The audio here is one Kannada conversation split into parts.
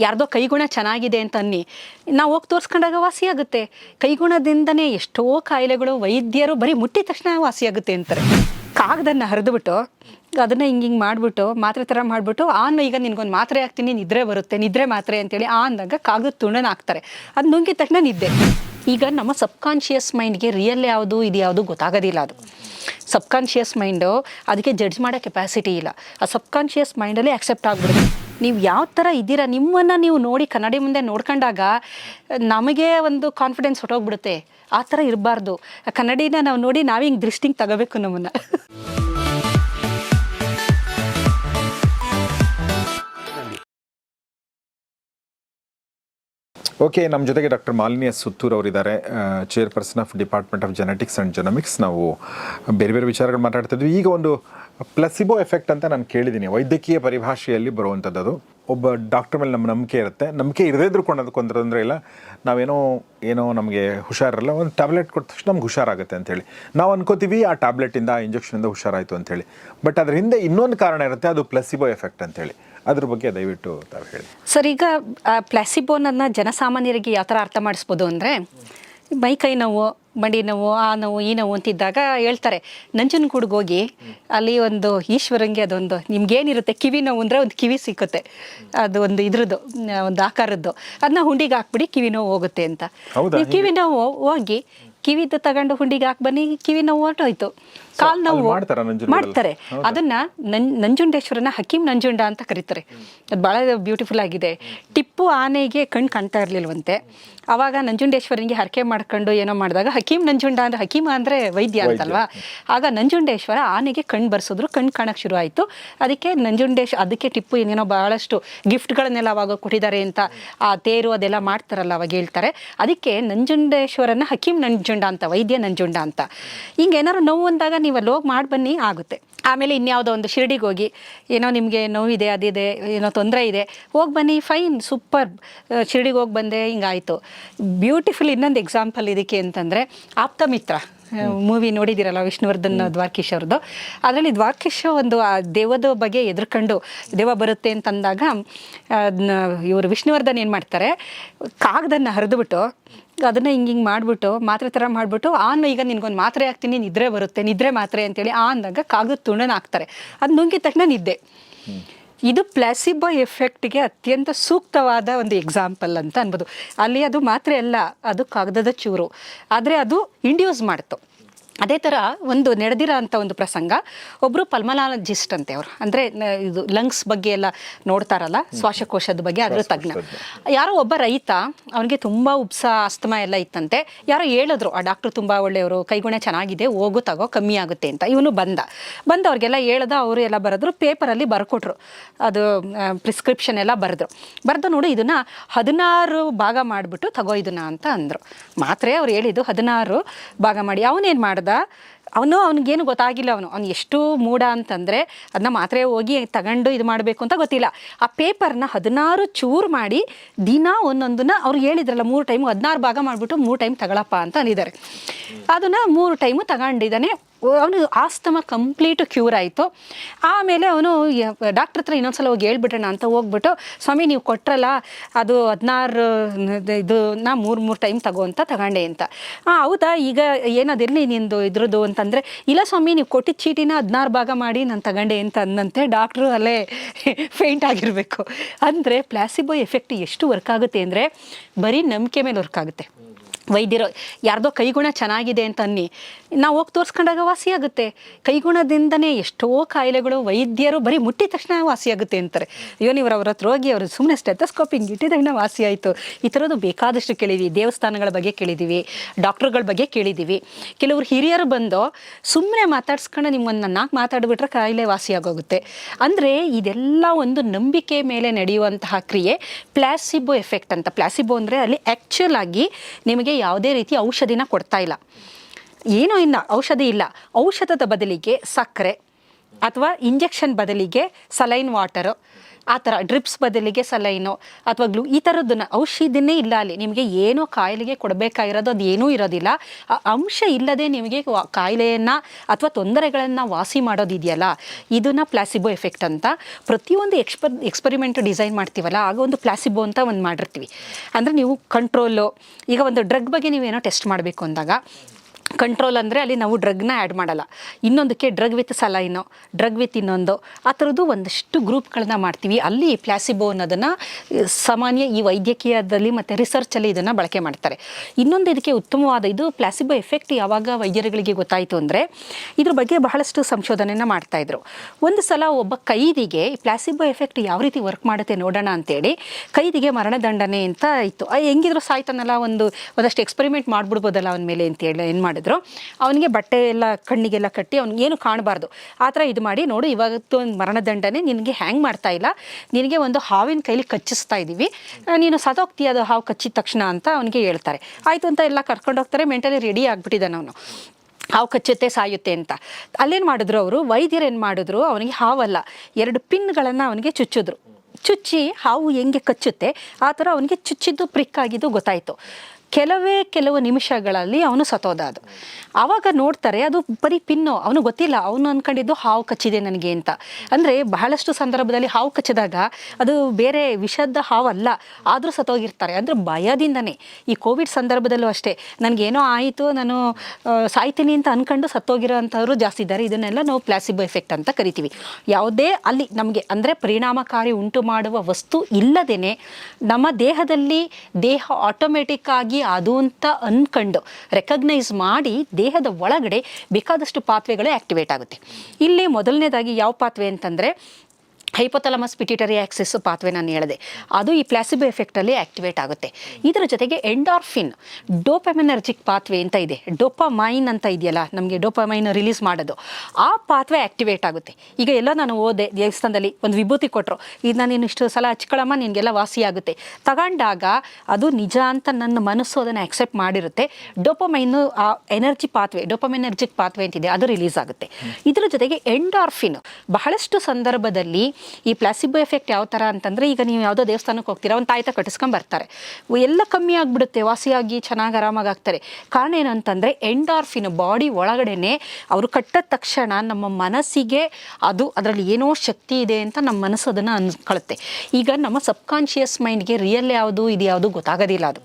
ಯಾರ್ದೋ ಕೈಗುಣ ಚೆನ್ನಾಗಿದೆ ಅಂತ ಅನ್ನಿ. ನಾವು ಹೋಗಿ ತೋರಿಸ್ಕೊಂಡಾಗ ವಾಸಿಯಾಗುತ್ತೆ ಕೈಗುಣದಿಂದನೇ ಎಷ್ಟೋ ಕಾಯಿಲೆಗಳು ವೈದ್ಯರು ಬರೀ ಮುಟ್ಟಿದ ತಕ್ಷಣ ವಾಸಿಯಾಗುತ್ತೆ ಅಂತಾರೆ. ಕಾಗದನ್ನು ಹರಿದುಬಿಟ್ಟು, ಅದನ್ನು ಹಿಂಗೆ ಹಿಂಗೆ ಮಾಡಿಬಿಟ್ಟು, ಮಾತ್ರೆ ಥರ ಮಾಡಿಬಿಟ್ಟು ಆನ್ ಈಗ ನಿನಗೊಂದು ಮಾತ್ರೆ ಹಾಕ್ತೀನಿ, ನಿದ್ರೆ ಬರುತ್ತೆ, ನಿದ್ರೆ ಮಾತ್ರೆ ಅಂತೇಳಿ ಆ ಅಂದಾಗ ಕಾಗದ ತುಂಡನ ಹಾಕ್ತಾರೆ. ಅದು ನುಂಗಿದ ತಕ್ಷಣ ನಿದ್ದೆ. ಈಗ ನಮ್ಮ ಸಬ್ಕಾನ್ಷಿಯಸ್ ಮೈಂಡ್ಗೆ ರಿಯಲ್ ಯಾವುದು ಇದು ಯಾವುದು ಗೊತ್ತಾಗೋದಿಲ್ಲ ಅದು. ಸಬ್ಕಾನ್ಷಿಯಸ್ ಮೈಂಡು, ಅದಕ್ಕೆ ಜಡ್ಜ್ ಮಾಡೋ ಕೆಪಾಸಿಟಿ ಇಲ್ಲ. ಆ ಸಬ್ಕಾನ್ಷಿಯಸ್ ಮೈಂಡಲ್ಲಿ ಆಕ್ಸೆಪ್ಟ್ ಆಗಿಬಿಡುತ್ತೆ. ನೀವು ಯಾವ ಥರ ಇದ್ದೀರಾ, ನಿಮ್ಮನ್ನು ನೀವು ನೋಡಿ ಕನ್ನಡಿ ಮುಂದೆ ನೋಡ್ಕೊಂಡಾಗ ನಮಗೆ ಒಂದು ಕಾನ್ಫಿಡೆನ್ಸ್ ಹೊಟ್ಟೋಗ್ಬಿಡುತ್ತೆ ಆ ಥರ ಇರಬಾರ್ದು. ಕನ್ನಡಿನ ನಾವು ನೋಡಿ ನಾವೇ ಹಿಂಗೆ ದೃಷ್ಟಿಗೆ ತಗೋಬೇಕು ನಮ್ಮನ್ನು. ಓಕೆ ನಮ್ಮ ಜೊತೆಗೆ ಡಾಕ್ಟರ್ ಮಾಲಿನಿ ಎಸ್ ಸುತ್ತೂರ್ ಅವರಿದ್ದಾರೆ. Chairperson of department of genetics and genomics ನಾವು ಬೇರೆ ಬೇರೆ ವಿಚಾರಗಳು ಮಾತಾಡ್ತಿದ್ವಿ ಈಗ ಒಂದು ಪ್ಲಸಿಬೋ ಎಫೆಕ್ಟ್ ಅಂತ ನಾನು ಕೇಳಿದ್ದೀನಿ ವೈದ್ಯಕೀಯ ಪರಿಭಾಷೆಯಲ್ಲಿ ಬರುವಂಥದ್ದು ಅದು. ಒಬ್ಬ ಡಾಕ್ಟರ್ ಮೇಲೆ ನಮ್ಮ ನಂಬಿಕೆ ಇರುತ್ತೆ. ನಂಬಿಕೆ ಇರದೇ ಇದ್ರೂ ಕೊಂಡೋದಕ್ಕೆ ತೊಂದರೆ ಇಲ್ಲ. ನಾವೇನೋ, ಏನೋ ನಮಗೆ ಹುಷಾರಿರಲ್ಲ. ಒಂದು ಟ್ಯಾಬ್ಲೆಟ್ ಕೊಟ್ಟ ತಕ್ಷಣ ನಮ್ಗೆ ಹುಷಾರಾಗುತ್ತೆ ಅಂತೇಳಿ ನಾವು ಅನ್ಕೋತೀವಿ, ಆ ಟ್ಯಾಬ್ಲೆಟಿಂದ ಇಂಜೆಕ್ಷನಿಂದ ಹುಷಾರಾಯಿತು ಅಂತೇಳಿ ಬಟ್ ಅದ್ರ ಹಿಂದೆ ಇನ್ನೊಂದು ಕಾರಣ ಇರುತ್ತೆ, ಅದು ಪ್ಲಸಿಬೋ ಎಫೆಕ್ಟ್ ಅಂತೇಳಿ ಅದ್ರ ಬಗ್ಗೆ ದಯವಿಟ್ಟು ತಾವು ಹೇಳಿ. ಸರ್ ಈಗ ಪ್ಲಾಸಿಬೋನನ್ನು ಜನಸಾಮಾನ್ಯರಿಗೆ ಯಾವ ಥರ ಅರ್ಥ ಮಾಡಿಸ್ಬೋದು ಅಂದರೆ ಮೈ ಕೈ ನೋವು ಮಂಡಿ ನೋವು ಆ ನೋವು ಈ ನೋವು ಅಂತಿದ್ದಾಗ ಹೇಳ್ತಾರೆ. ನಂಜನಗೂಡಿಗೆ ಹೋಗಿ ಅಲ್ಲಿ ಒಂದು ಈಶ್ವರಂಗೆ ಅದೊಂದು ನಿಮ್ಗೇನಿರುತ್ತೆ ಕಿವಿ ನೋವು ಅಂದರೆ ಒಂದು ಕಿವಿ ಸಿಕ್ಕುತ್ತೆ. ಅದು ಒಂದು ಇದ್ರದ್ದು ಒಂದು ಆಕಾರದ್ದು. ಅದನ್ನ ಹುಂಡಿಗೆ ಹಾಕ್ಬಿಡಿ ಕಿವಿ ನೋವು ಹೋಗುತ್ತೆ ಅಂತ? ಕಿವಿ ನೋವು ಹೋಗಿ ಕಿವಿದ್ದು ತಗೊಂಡು ಹುಂಡಿಗೆ ಹಾಕಿ ಬನ್ನಿ ಕಿವಿ ನೋವು ಹೊರಟೋಯ್ತು. ಕಾಲು ನೋವು ಮಾಡ್ತಾರಾ ಅದನ್ನ ನಂಜುಂಡೇಶ್ವರನ ಹಕೀಂ ನಂಜುಂಡ ಅಂತ ಕರೀತಾರೆ. ಅದು ಬಹಳ ಬ್ಯೂಟಿಫುಲ್ ಆಗಿದೆ. ಟಿಪ್ಪು ಆನೆಗೆ ಕಣ್ಣು ಕಾಣ್ತಾ ಇರ್ಲಿಲ್ವಂತೆ. ಅವಾಗ ನಂಜುಂಡೇಶ್ವರನಿಗೆ ಹರಕೆ ಮಾಡ್ಕೊಂಡು ಏನೋ ಮಾಡಿದಾಗ ಹಕೀಂ ನಂಜುಂಡ ಅಂದ್ರೆ ಹಕೀಮ ಅಂದ್ರೆ ವೈದ್ಯ ಅಂತಲ್ವಾ? ಆಗ ನಂಜುಂಡೇಶ್ವರ ಆನೆಗೆ ಕಣ್ಣು ಬರ್ಸಿದ್ರು ಕಣ್ಣು ಕಾಣಕ್ಕೆ ಶುರು ಆಯಿತು. ಅದಕ್ಕೆ ನಂಜುಂಡೇಶ್ ಅದಕ್ಕೆ ಟಿಪ್ಪು ಏನೇನೋ ಬಹಳಷ್ಟು ಗಿಫ್ಟ್ಗಳನ್ನೆಲ್ಲ ಅವಾಗ ಕೊಟ್ಟಿದ್ದಾರೆ ಅಂತ ಆ ತೇರು ಅದೆಲ್ಲ ಮಾಡ್ತಾರಲ್ಲ ಅವಾಗ ಹೇಳ್ತಾರೆ. ಅದಕ್ಕೆ ನಂಜುಂಡೇಶ್ವರನ ಹಕೀಂ ನಂಜುಂಡ ಅಂತ ವೈದ್ಯ ನಂಜುಂಡ ಅಂತ. ಹಿಂಗೆ ಏನಾದ್ರು ನೋವು ಅಂದಾಗ ನೀವು ಅಲ್ಲಿ ಹೋಗಿ ಮಾಡಿ ಬನ್ನಿ, ಆಗುತ್ತೆ. ಆಮೇಲೆ ಇನ್ಯಾವುದೋ ಒಂದು ಶಿರ್ಡಿಗೆ ಹೋಗಿ, ಏನೋ ನಿಮಗೆ ನೋವಿದೆ, ಅದಿದೆ, ಏನೋ ತೊಂದರೆ ಇದೆ, ಹೋಗಿ ಬನ್ನಿ, ಫೈನ್, ಸೂಪರ್ ಶಿರ್ಡಿಗೆ ಹೋಗಿ ಬಂದೆ, ಹಿಂಗಾಯಿತು. ಬ್ಯೂಟಿಫುಲ್ ಇನ್ನೊಂದು ಎಕ್ಸಾಂಪಲ್ ಇದಕ್ಕೆ ಅಂತಂದರೆ ಆಪ್ತಮಿತ್ರ ಮೂವಿ ನೋಡಿದಿರಲ್ಲ ವಿಷ್ಣುವರ್ಧನ್ ದ್ವಾರಕೀಶ್ ಅವ್ರದ್ದು ಅದರಲ್ಲಿ ದ್ವಾರಕೀಶ್ ಒಂದು ಆ ದೇವದ ಬಗ್ಗೆ ಎದುರ್ಕೊಂಡು ದೇವ ಬರುತ್ತೆ ಅಂತಂದಾಗ ಇವರು ವಿಷ್ಣುವರ್ಧನ್ ಏನು ಮಾಡ್ತಾರೆ? ಕಾಗದನ್ನ ಹರಿದುಬಿಟ್ಟು ಅದನ್ನ ಹಿಂಗೆ ಹಿಂಗೆ ಮಾಡಿಬಿಟ್ಟು ಮಾತ್ರೆ ಥರ ಮಾಡಿಬಿಟ್ಟು ಆನ್ ಈಗ ನಿನ್ಗೊಂದು ಮಾತ್ರೆ ಹಾಕ್ತೀನಿ ನಿದ್ರೆ ಬರುತ್ತೆ ನಿದ್ರೆ ಮಾತ್ರೆ ಅಂತೇಳಿ ಆ ಅಂದಾಗ ಕಾಗದ ತುಂಡನ ಹಾಕ್ತಾರೆ. ಅದು ನುಂಗಿದ ತಕ್ಷಣ ನಿದ್ದೆ. ಇದು ಪ್ಲಾಸಿಬೋ ಎಫೆಕ್ಟ್ಗೆ ಅತ್ಯಂತ ಸೂಕ್ತವಾದ ಒಂದು ಎಕ್ಸಾಂಪಲ್ ಅಂತ ಅನ್ಬೋದು. ಅಲ್ಲಿ ಅದು ಮಾತ್ರ ಅಲ್ಲ, ಅದು ಕಾಗದದ ಚೂರು. ಆದರೆ ಅದು ಇಂಡ್ಯೂಸ್ ಮಾಡ್ತು. ಅದೇ ಥರ ಒಂದು ನಡೆದಿರೋ ಅಂಥ ಒಂದು ಪ್ರಸಂಗ. ಒಬ್ಬರು ಪಲ್ಮನಾಲಜಿಸ್ಟ್ ಅಂತೆ ಅವರು. ಅಂದರೆ ಇದು ಲಂಗ್ಸ್ ಬಗ್ಗೆ ಎಲ್ಲ ನೋಡ್ತಾರಲ್ಲ ಶ್ವಾಸಕೋಶದ ಬಗ್ಗೆ ಅದರ ತಜ್ಞ. ಯಾರೋ ಒಬ್ಬ ರೈತ ಅವನಿಗೆ ತುಂಬ ಉಪ್ಸ ಅಸ್ತಮ ಎಲ್ಲ ಇತ್ತಂತೆ. ಯಾರೋ ಹೇಳಿದ್ರು ಆ ಡಾಕ್ಟ್ರು ತುಂಬ ಒಳ್ಳೆಯವರು ಕೈಗುಣ ಚೆನ್ನಾಗಿದೆ ಹೋಗು ತಗೋ ಕಮ್ಮಿ ಆಗುತ್ತೆ ಅಂತ. ಇವನು ಬಂದ. ಬಂದು ಅವ್ರಿಗೆಲ್ಲ ಹೇಳ್ದ ಅವರು ಎಲ್ಲ ಬರೆದ್ರು ಪೇಪರಲ್ಲಿ ಬರ್ಕೊಟ್ರು. ಅದು ಪ್ರಿಸ್ಕ್ರಿಪ್ಷನ್ ಎಲ್ಲ ಬರೆದ್ರು. ಬರೆದು ನೋಡು ಇದನ್ನು ಹದಿನಾರು ಭಾಗ ಮಾಡಿಬಿಟ್ಟು ತಗೋ ಇದನ್ನ ಅಂತ ಅಂದರು. ಮಾತ್ರ ಅವ್ರು ಹೇಳಿದ್ದು ಹದಿನಾರು ಭಾಗ ಮಾಡಿ. ಅವನೇನು ಮಾಡ್ದ? ಅವನು ಅವ್ನಿಗೇನು ಗೊತ್ತಾಗಿಲ್ಲ ಅವನು. ಅವ್ನು ಎಷ್ಟು ಮೂಡ ಅಂತಂದರೆ ಅದನ್ನ ಮಾತ್ರೆ ಹೋಗಿ ತಗೊಂಡು ಇದು ಮಾಡಬೇಕು ಅಂತ ಗೊತ್ತಿಲ್ಲ. ಆ ಪೇಪರ್ನ ಹದಿನಾರು ಚೂರು ಮಾಡಿ ದಿನ ಒಂದೊಂದನ್ನ ಅವ್ರು ಹೇಳಿದ್ರಲ್ಲ, ಮೂರು ಟೈಮು ಹದಿನಾರು ಭಾಗ ಮಾಡಿಬಿಟ್ಟು ಮೂರು ಟೈಮ್ ತಗೊಳಪ್ಪ ಅಂತ ಅಂದಿದ್ದಾರೆ. ಅದನ್ನು ಮೂರು ಟೈಮು ತಗೊಂಡಿದ್ದಾನೆ. ಅವನು ಆಸ್ತಮ ಕಂಪ್ಲೀಟ್ ಕ್ಯೂರ್ ಆಯಿತು. ಆಮೇಲೆ ಅವನು ಡಾಕ್ಟ್ರ್ ಹತ್ರ ಇನ್ನೊಂದ್ಸಲ ಹೋಗಿ ಹೇಳ್ಬಿಟ್ರಣ ಅಂತ ಹೋಗ್ಬಿಟ್ಟು, ಸ್ವಾಮಿ, ನೀವು ಕೊಟ್ರಲ್ಲ, ಅದು ಹದಿನಾರು ಇದು, ನಾ ಮೂರು ಮೂರು ಟೈಮ್ ತಗೋ ಅಂತ ತಗೊಂಡೆ ಅಂತ. ಹಾಂ ಹೌದಾ? ಈಗ ಏನದಿರಲಿ ನಿಂದು ಇದ್ರದ್ದು ಅಂತಂದರೆ, ಇಲ್ಲ ಸ್ವಾಮಿ, ನೀವು ಕೊಟ್ಟಿದ್ದ ಚೀಟಿನ ಹದಿನಾರು ಭಾಗ ಮಾಡಿ ನಾನು ತಗೊಂಡೆ ಅಂತ ಅಂದಂತೆ ಡಾಕ್ಟ್ರು ಅಲ್ಲೇ ಫೇಂಟ್ ಆಗಿರಬೇಕು. ಅಂದರೆ ಪ್ಲಾಸಿಬೋ ಎಫೆಕ್ಟ್ ಎಷ್ಟು ವರ್ಕ್ ಆಗುತ್ತೆ ಅಂದರೆ, ಬರೀ ನಂಬಿಕೆ ಮೇಲೆ ವರ್ಕ್ ಆಗುತ್ತೆ. ವೈದ್ಯರು, ಯಾರ್ದೋ ಕೈಗುಣ ಚೆನ್ನಾಗಿದೆ ಅಂತ ಅನ್ನಿ ನಾವು ಹೋಗಿ ತೋರಿಸ್ಕೊಂಡಾಗ ವಾಸಿಯಾಗುತ್ತೆ ಕೈಗುಣದಿಂದನೇ ಎಷ್ಟೋ ಕಾಯಿಲೆಗಳು ವೈದ್ಯರು ಬರೀ ಮುಟ್ಟಿದ ತಕ್ಷಣ ವಾಸಿಯಾಗುತ್ತೆ ಅಂತಾರೆ. ಅಯ್ಯೋ, ನೀವು ಅವ್ರ ಹತ್ರ ಹೋಗಿ ಅವರು ಸುಮ್ಮನೆ ಸ್ಟೆಥಸ್ಕೋಪಿಂಗ್ ಇಟ್ಟಿದ ತಕ್ಷಣ ವಾಸಿ ಆಯಿತು. ಈ ಥರದ್ದು ಬೇಕಾದಷ್ಟು ಕೇಳಿದ್ದೀವಿ ದೇವಸ್ಥಾನಗಳ ಬಗ್ಗೆ ಕೇಳಿದ್ದೀವಿ ಡಾಕ್ಟ್ರುಗಳ ಬಗ್ಗೆ ಕೇಳಿದ್ದೀವಿ ಕೆಲವರು ಹಿರಿಯರು ಬಂದು ಸುಮ್ಮನೆ ಮಾತಾಡ್ಸ್ಕೊಂಡು ನಿಮ್ಮನ್ನು ನಾಲ್ಕು ಮಾತಾಡಿಬಿಟ್ರೆ ಕಾಯಿಲೆ ವಾಸಿಯಾಗೋಗುತ್ತೆ ಅಂದರೆ ಇದೆಲ್ಲ ಒಂದು ನಂಬಿಕೆ ಮೇಲೆ ನಡೆಯುವಂತಹ ಕ್ರಿಯೆ, ಪ್ಲಾಸಿಬೋ ಎಫೆಕ್ಟ್ ಅಂತ. ಪ್ಲಾಸಿಬೋ ಅಂದರೆ ಅಲ್ಲಿ ಆ್ಯಕ್ಚುಲ್ ಆಗಿ ನಿಮಗೆ ಯಾವುದೇ ರೀತಿ ಔಷಧಿನ ಕೊಡ್ತಾ ಇಲ್ಲ. ಏನೂ ಇಲ್ಲ, ಔಷಧಿ ಇಲ್ಲ. ಔಷಧದ ಬದಲಿಗೆ ಸಕ್ಕರೆ ಅಥವಾ ಇಂಜೆಕ್ಷನ್ ಬದಲಿಗೆ ಸಲೈನ್ ವಾಟರು ಆ ಥರ ಡ್ರಿಪ್ಸ್ ಬದಲಿಗೆ ಸಲೈನು ಅಥವಾ ಗ್ಲೂ ಈ ಥರದ್ದನ್ನು ಔಷಧಿನೇ ಇಲ್ಲ ಅಲ್ಲಿ. ನಿಮಗೆ ಏನೋ ಕಾಯಿಲೆಗೆ ಕೊಡಬೇಕಾಗಿರೋದು, ಅದು ಏನೂ ಇರೋದಿಲ್ಲ. ಆ ಅಂಶ ಇಲ್ಲದೆ ನಿಮಗೆ ಕಾಯಿಲೆಯನ್ನು ಅಥವಾ ತೊಂದರೆಗಳನ್ನು ವಾಸಿ ಮಾಡೋದಿದೆಯಲ್ಲ ಇದನ್ನು ಪ್ಲಾಸಿಬೋ ಎಫೆಕ್ಟ್ ಅಂತ ಪ್ರತಿಯೊಂದು ಎಕ್ಸ್ಪರ್, ಎಕ್ಸ್ಪರಿಮೆಂಟ್ ಡಿಸೈನ್ ಮಾಡ್ತೀವಲ್ಲ, ಆಗ ಒಂದು ಪ್ಲಾಸಿಬೋ ಅಂತ ಒಂದು ಮಾಡಿರ್ತೀವಿ. ಅಂದರೆ ನೀವು ಕಂಟ್ರೋಲು, ಈಗ ಒಂದು ಡ್ರಗ್ ಬಗ್ಗೆ ನೀವೇನೋ ಟೆಸ್ಟ್ ಮಾಡಬೇಕು ಅಂದಾಗ ಕಂಟ್ರೋಲ್ ಅಂದರೆ ಅಲ್ಲಿ ನಾವು ಡ್ರಗ್ನ ಆ್ಯಡ್ ಮಾಡಲ್ಲ. ಇನ್ನೊಂದಕ್ಕೆ drug with saline drug with ಇನ್ನೊಂದು. ಆ ಥರದ್ದು ಒಂದಷ್ಟು ಗ್ರೂಪ್ಗಳನ್ನ ಮಾಡ್ತೀವಿ. ಅಲ್ಲಿ ಪ್ಲಾಸಿಬೋ ಅನ್ನೋದನ್ನು ಸಾಮಾನ್ಯ ಈ ವೈದ್ಯಕೀಯದಲ್ಲಿ ಮತ್ತು ರಿಸರ್ಚಲ್ಲಿ ಇದನ್ನು ಬಳಕೆ ಮಾಡ್ತಾರೆ. ಇನ್ನೊಂದು ಇದಕ್ಕೆ ಉತ್ತಮವಾದ ಇದು ಪ್ಲಾಸಿಬೋ ಎಫೆಕ್ಟ್ ಯಾವಾಗ ವೈದ್ಯರುಗಳಿಗೆ ಗೊತ್ತಾಯಿತು ಅಂದರೆ, ಇದ್ರ ಬಗ್ಗೆ ಬಹಳಷ್ಟು ಸಂಶೋಧನೆಯನ್ನು ಮಾಡ್ತಾಯಿದ್ರು ಒಂದು ಸಲ ಒಬ್ಬ ಕೈದಿಗೆ ಪ್ಲಾಸಿಬೋ ಎಫೆಕ್ಟ್ ಯಾವ ರೀತಿ ವರ್ಕ್ ಮಾಡುತ್ತೆ ನೋಡೋಣ ಅಂತೇಳಿ, ಕೈದಿಗೆ ಮರಣದಂಡನೆ ಅಂತ ಇತ್ತು. ಹೆಂಗಿದ್ರು ಸಾಯ್ತಾನಲ್ಲ ಒಂದು, ಒಂದಷ್ಟು ಎಕ್ಸ್ಪೆರಿಮೆಂಟ್ ಮಾಡಿಬಿಡ್ಬೋದಲ್ಲ ಅವನ ಮೇಲೆ ಅಂತೇಳಿ ಏನು ಮಾಡಿದ್ರು ಅವನಿಗೆ ಬಟ್ಟೆ ಎಲ್ಲ, ಕಣ್ಣಿಗೆಲ್ಲ ಕಟ್ಟಿ ಅವ್ನಿಗೇನು ಕಾಣಬಾರ್ದು. ಆ ಥರ ಇದು ಮಾಡಿ, ನೋಡು, ಇವತ್ತು ಒಂದು ಮರಣದಂಡನೆ ನಿನಗೆ ಹ್ಯಾಂಗ್ ಮಾಡ್ತಾ ಇಲ್ಲ. ನಿನಗೆ ಒಂದು ಹಾವಿನ ಕೈಲಿ ಕಚ್ಚಿಸ್ತಾ ಇದ್ದೀವಿ ನೀನು ಸತೋಗ್ತೀಯ ಅದು ಹಾವು ಕಚ್ಚಿದ ತಕ್ಷಣ ಅಂತ ಅವನಿಗೆ ಹೇಳ್ತಾರೆ. ಆಯಿತು ಅಂತ ಎಲ್ಲ ಕರ್ಕೊಂಡು ಹೋಗ್ತಾರೆ ಮೆಂಟಲಿ ರೆಡಿ ಆಗಿಬಿಟ್ಟಿದ್ದಾನೆ ಅವನು. ಹಾವು ಕಚ್ಚುತ್ತೆ, ಸಾಯುತ್ತೆ ಅಂತ. ಅಲ್ಲೇನು ಮಾಡಿದ್ರು ಅವರು? ವೈದ್ಯರು ಏನು ಮಾಡಿದ್ರು? ಅವನಿಗೆ ಹಾವಲ್ಲ. ಎರಡು ಪಿನ್ಗಳನ್ನು ಅವನಿಗೆ ಚುಚ್ಚಿದ್ರು. ಚುಚ್ಚಿ ಹಾವು ಹೆಂಗೆ ಕಚ್ಚುತ್ತೆ, ಆ ಥರ ಅವನಿಗೆ ಚುಚ್ಚಿದ್ದು ಪ್ರಿಕ್ ಆಗಿದ್ದು ಗೊತ್ತಾಯಿತು. ಕೆಲವೇ ಕೆಲವು ನಿಮಿಷಗಳಲ್ಲಿ ಅವನು ಸತೋದ ಅದು ಆವಾಗ ನೋಡ್ತಾರೆ ಅದು ಬರೀ ಪಿನ್ನು, ಅವನು ಗೊತ್ತಿಲ್ಲ, ಅವನು ಅಂದ್ಕೊಂಡಿದ್ದು ಹಾವು ಕಚ್ಚಿದೆ ನನಗೆ ಅಂತ. ಅಂದರೆ ಬಹಳಷ್ಟು ಸಂದರ್ಭದಲ್ಲಿ ಹಾವು ಕಚ್ಚಿದಾಗ ಅದು ಬೇರೆ ವಿಷದ ಹಾವಲ್ಲ, ಆದರೂ ಸತ್ತೋಗಿರ್ತಾರೆ. ಅಂದರೆ ಭಯದಿಂದನೇ. ಈ ಕೋವಿಡ್ ಸಂದರ್ಭದಲ್ಲೂ ಅಷ್ಟೇ. ನನಗೇನೋ ಆಯಿತು, ನಾನು ಸಾಯ್ತೀನಿ ಅಂತ ಅಂದ್ಕೊಂಡು ಸತ್ತೋಗಿರೋ ಅಂಥವ್ರು ಜಾಸ್ತಿ ಇದ್ದಾರೆ. ಇದನ್ನೆಲ್ಲ ನಾವು ಪ್ಲಾಸಿಬೋ ಎಫೆಕ್ಟ್ ಅಂತ ಕರಿತೀವಿ. ಯಾವುದೇ ಅಲ್ಲಿ ನಮಗೆ ಅಂದರೆ ಪರಿಣಾಮಕಾರಿ ಉಂಟು ಮಾಡುವ ವಸ್ತು ಇಲ್ಲದೇ ನಮ್ಮ ದೇಹದಲ್ಲಿ ದೇಹ ಆಟೋಮೆಟಿಕ್ ಆಗಿ ಅದು ಅಂತ ಅಂದ್ಕೊಂಡು ರೆಕಗ್ನೈಸ್ ಮಾಡಿ ದೇಹದ ಒಳಗಡೆ ಬೇಕಾದಷ್ಟು ಪಾತ್ವೆಗಳು ಆಕ್ಟಿವೇಟ್ ಆಗುತ್ತೆ. ಇಲ್ಲಿ ಮೊದಲನೇದಾಗಿ ಯಾವ ಪಾತ್ವೆ ಅಂತಂದರೆ ಹೈಪೋಥಲಮಸ್ ಪಿಟಿಟರಿ ಆಕ್ಸಿಸ್ ಪಾತ್ವೆ ನಾನು ಹೇಳಿದೆ. ಅದು ಈ ಪ್ಲಾಸಿಬೋ ಎಫೆಕ್ಟಲ್ಲಿ ಆ್ಯಕ್ಟಿವೇಟ್ ಆಗುತ್ತೆ. ಇದರ ಜೊತೆಗೆ ಎಂಡಾರ್ಫಿನ್ ಡೋಪಮೆನರ್ಜಿಕ್ ಪಾತ್ವೆ ಅಂತ ಇದೆ. ಡೋಪಮೈನ್ ಅಂತ ಇದೆಯಲ್ಲ, ನಮಗೆ ಡೋಪಮೈನ್ ರಿಲೀಸ್ ಮಾಡೋದು. ಆ ಪಾತ್ವೆ ಆ್ಯಕ್ಟಿವೇಟ್ ಆಗುತ್ತೆ. ಈಗ ಎಲ್ಲ ನಾನು ಓದೆ, ದೇವಸ್ಥಾನದಲ್ಲಿ ಒಂದು ವಿಭೂತಿ ಕೊಟ್ಟರು ಇದನ್ನ ನೀನು ಇಷ್ಟು ಸಲ ಹಚ್ಕೊಳ್ಳಮ್ಮ, ನಿನಗೆಲ್ಲ ವಾಸಿ ಆಗುತ್ತೆ. ತಗೊಂಡಾಗ ಅದು ನಿಜ ಅಂತ ನನ್ನ ಮನಸ್ಸು ಅದನ್ನು ಆಕ್ಸೆಪ್ಟ್ ಮಾಡಿರುತ್ತೆ. ಡೋಪಮೈನು ಆ ಎನರ್ಜಿ ಪಾತ್ವೆ ಡೋಪಮಿನರ್ಜಿಕ್ ಪಾತ್ವೆ ಅಂತಿದೆ, ಅದು ರಿಲೀಸ್ ಆಗುತ್ತೆ. ಇದರ ಜೊತೆಗೆ ಎಂಡಾರ್ಫಿನ್ ಬಹಳಷ್ಟು ಸಂದರ್ಭದಲ್ಲಿ ಈ ಪ್ಲಾಸಿಬೋ ಎಫೆಕ್ಟ್ ಯಾವ ಥರ ಅಂತಂದರೆ ಈಗ ನೀವು ಯಾವುದೋ ದೇವಸ್ಥಾನಕ್ಕೆ ಹೋಗ್ತೀರಾ, ಒಂದು ತಾಯ್ತ ಕಟ್ಟಿಸ್ಕೊಂಡು ಬರ್ತಾರೆ. ಎಲ್ಲ ಕಮ್ಮಿ ಆಗಿಬಿಡುತ್ತೆ, ವಾಸಿಯಾಗಿ ಚೆನ್ನಾಗಿ ಆರಾಮಾಗಿ ಆಗ್ತಾರೆ ಕಾರಣ ಏನಂತಂದರೆ ಎಂಡಾರ್ಫಿನ್ ಬಾಡಿ ಒಳಗಡೆನೆ ಅವರು ಕಟ್ಟಿದ ತಕ್ಷಣ ನಮ್ಮ ಮನಸ್ಸಿಗೆ ಅದು ಅದರಲ್ಲಿ ಏನೋ ಶಕ್ತಿ ಇದೆ ಅಂತ ನಮ್ಮ ಮನಸ್ಸು ಅದನ್ನು ಅನ್ಕೊಳುತ್ತೆ. ಈಗ ನಮ್ಮ ಸಬ್ಕಾನ್ಷಿಯಸ್ ಮೈಂಡ್ಗೆ ರಿಯಲ್ ಯಾವುದು, ಇದು ಯಾವುದು ಗೊತ್ತಾಗೋದಿಲ್ಲ ಅದು.